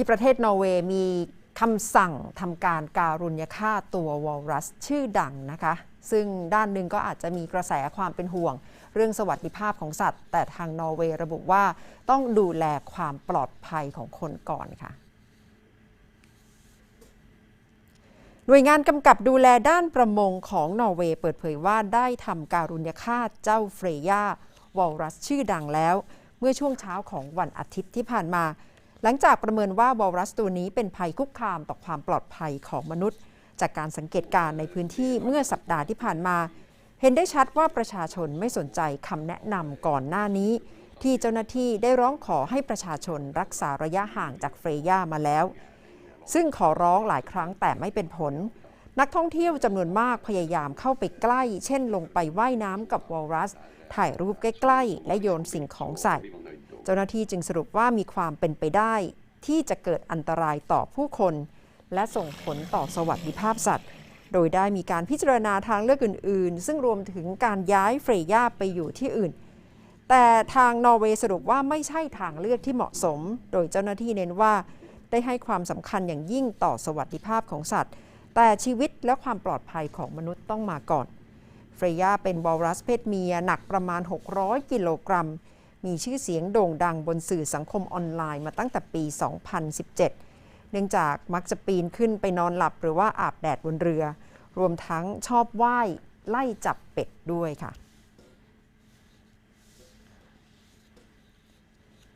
ที่ประเทศนอร์เวย์มีคำสั่งทำการการุญยฆาตตัววอลรัสชื่อดังนะคะ ซึ่งด้านหนึ่งก็อาจจะมีกระแสความเป็นห่วง เรื่องสวัสดิภาพของสัตว์ แต่ทางนอร์เวย์ระบุว่าต้องดูแลความปลอดภัยของคนก่อนค่ะหน่วยงานกำกับดูแลด้านประมงของนอร์เวย์เปิดเผยว่าได้ทำการุญยฆาตเจ้าเฟรย่าวอลรัสชื่อดังแล้ว เมื่อช่วงเช้าของวันอาทิตย์ที่ผ่านมา หลังจากประเมินว่าวอรัสตัวนี้เป็นภัยคุกคามต่อความปลอดภัยของมนุษย์ จากการสังเกตการณ์ในพื้นที่เมื่อสัปดาห์ที่ผ่านมา เห็นได้ชัดว่าประชาชนไม่สนใจคำแนะนำก่อนหน้านี้ ที่เจ้าหน้าที่ได้ร้องขอให้ประชาชนรักษาระยะห่างจากเฟรย่ามาแล้ว ซึ่งขอร้องหลายครั้งแต่ไม่เป็นผล นักท่องเที่ยวจำนวนมากพยายามเข้าไปใกล้ เช่น ลงไปว่ายน้ำกับวอลรัส ถ่ายรูปใกล้ ๆ และโยนสิ่งของใส่ เจ้าหน้าที่จึงสรุปว่ามีความเป็นไปได้ ที่จะเกิดอันตรายต่อผู้คน และส่งผลต่อสวัสดิภาพสัตว์ โดยได้มีการพิจารณาทางเลือกอื่น ๆ ซึ่งรวมถึงการย้ายเฟรย่าไปอยู่ที่อื่น แต่ทางนอร์เวย์สรุปว่าไม่ใช่ทางเลือกที่เหมาะสม โดยเจ้าหน้าที่เน้นว่า ได้ให้ความสำคัญอย่างยิ่งต่อสวัสดิภาพของสัตว์ แต่ชีวิตและความปลอดภัยของมนุษย์ต้องมาก่อนเฟรย่าเป็นวอลรัสเพศเมียหนักประมาณ 600 กิโลกรัม มีชื่อเสียงโด่งดังบนสื่อสังคมออนไลน์มาตั้งแต่ปี 2017 เนื่องจากมักจะปีนขึ้นไปนอนหลับหรือว่าอาบแดดบนเรือ รวมทั้งชอบว่ายไล่จับเป็ดด้วยค่ะ